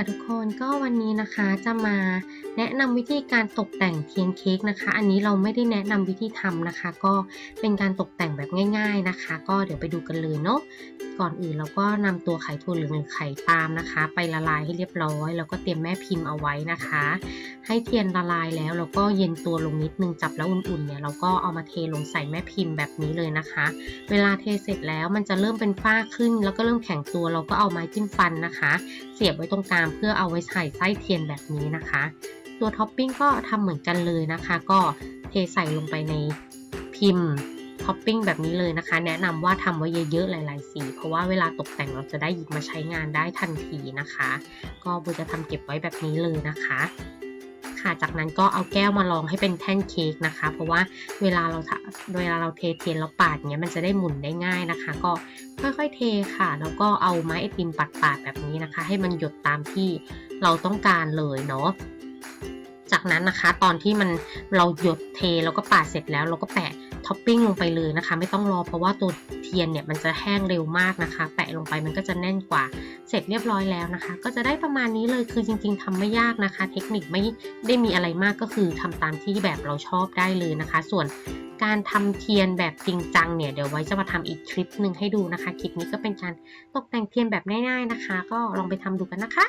ค่ะทุกคนก็วันนี้นะคะจะมาแนะนำวิธีการตกแต่งเทียนเค้กนะคะ อันนี้เราไม่ได้แนะนำวิธีทำนะคะ ก็เป็นการตกแต่งแบบง่าย ๆนะคะ ก็เดี๋ยวไปดูกันเลยเนาะก่อนอื่นเราก็นำตัวไข่ถั่วเหลืองหรือไข่ตามนะคะ ไปละลายให้เรียบร้อย แล้วก็เตรียมแม่พิมพ์เอาไว้นะคะ ให้เทียนละลายแล้วเราก็เย็นตัวลงนิดนึงจับแล้วอุ่นๆเนี่ยเราก็เอามาเทลงใส่แม่พิมพ์แบบนี้เลยนะคะ เวลาเทเสร็จแล้วมันจะเริ่มเป็นฝ้าขึ้น แล้วก็เริ่มแข็งตัวเราก็เอาไม้จิ้มฟันนะคะ เสียบไว้ตรงกลางเพื่อเอาไว้ใส่ไส้เทียนแบบนี้นะคะ ตัวท็อปปิ้งก็ทำเหมือนกันเลยนะคะ ก็เทใส่ลงไปในพิมพ์ท็อปปิ้งแบบนี้เลยนะคะ แนะนำว่าทำไว้เยอะๆหลายๆ สี เพราะว่าเวลาตกแต่งเราจะได้หยิบมาใช้งานได้ทันทีนะคะ ก็โบจะทำเก็บไว้แบบนี้เลยนะคะ ค่ะ จากนั้นก็เอาแก้วมาลองให้เป็นแท่นเค้กนะคะ เพราะว่าเวลาเราเวลาเราเทเทียนแล้วปาดเนี้ยมันจะได้หมุนได้ง่ายนะคะ ก็ค่อยๆเทค่ะ แล้วก็เอาไม้ไอติมปัดๆแบบนี้นะคะ ให้มันหยดตามที่เราต้องการเลยเนาะ จากนั้นนะคะ ตอนที่มันเราหยดเทแล้วก็ปาดเสร็จแล้ว เราก็แปะท็อปปิ้งลงไปเลยนะคะ ไม่ต้องรอเพราะว่าตัวเทียนเนี่ยมันจะแห้งเร็วมากนะคะ แปะลงไปมันก็จะแน่นกว่า เสร็จเรียบร้อยแล้วนะคะ ก็จะได้ประมาณนี้เลยคือจริง ๆทำไม่ยากนะคะ เทคนิคไม่ได้มีอะไรมากก็คือทำตามที่แบบเราชอบได้เลยนะคะ ส่วนการทำเทียนแบบจริงจังเนี่ยเดี๋ยวไว้จะมาทำอีกคลิปหนึ่งให้ดูนะคะคลิปนี้ก็เป็นการตกแต่งเทียนแบบง่าย ๆนะคะ ก็ลองไปทำดูกันนะคะ